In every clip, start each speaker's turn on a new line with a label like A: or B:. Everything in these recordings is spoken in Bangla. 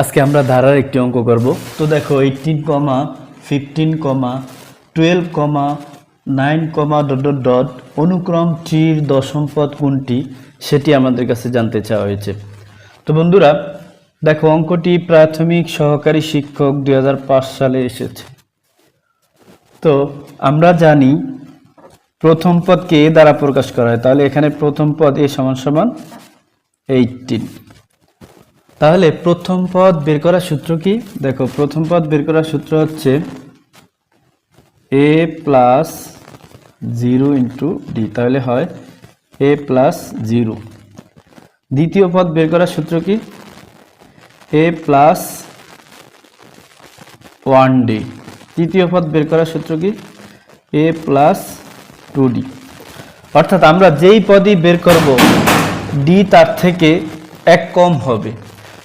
A: আজকে আমরা ধারার একটি অঙ্ক করব। তো দেখো eighteen comma fifteen comma twelve comma nine comma dot dot অনুক্রম টির দশম পদ কোনটি সেটি আমাদের কাছে জানতে চাওয়া হয়েছে। তো বন্ধুরা, দেখো, অঙ্কটি প্রাথমিক সহকারী শিক্ষক দু হাজার পাঁচ সালে এসেছে। তো আমরা জানি প্রথম পদকে এ দ্বারা প্রকাশ করা হয়, তাহলে এখানে প্রথম পদ এ সমান সমান এইটিন তাহলে প্রথম পদ বের করার সূত্র কি? দেখো, প্রথম পদ বের করার সূত্র হচ্ছে A plus zero into D তাহলে হয় এ প্লাস জিরো দ্বিতীয় পদ বের করার সূত্র কি? এ প্লাস ওয়ান ডি তৃতীয় পদ বের করার সূত্র কি? এ প্লাস টু ডি অর্থাৎ আমরা যেই পদই বের করব ডি তার থেকে এক কম হবে।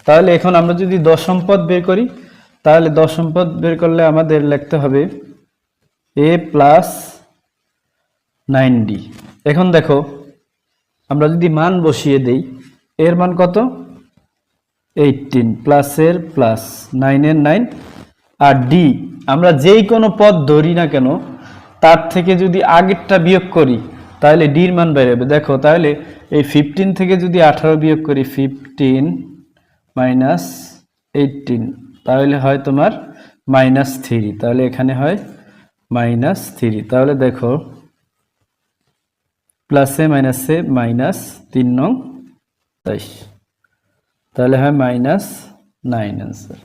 A: তাহলে এখন আমরা যদি দশম পদ বের করি, তাহলে দশম পদ বের করলে আমাদের লিখতে হবে এ প্লাস নাইন ডি এখন দেখো, আমরা যদি মান বসিয়ে দেই, এর মান কত? এইটিন প্লাসের প্লাস নাইনের নাইন আর ডি আমরা যেই কোনো পদ ধরি না কেন, তার থেকে যদি আগেরটা বিয়োগ করি, তাহলে ডির মান বেরোবে দেখো, তাহলে এই ফিফটিন থেকে যদি আঠারো বিয়োগ করি ফিফটিন মাইনাস এইটিন তাহলে হয় তোমার মাইনাস থ্রি তাহলে এখানে হয় মাইনাস থ্রি তাহলে দেখো প্লাসে মাইনাসে মাইনাস তিন নং। তেইশ। তাহলে হয় মাইনাস নাইন অ্যান্সার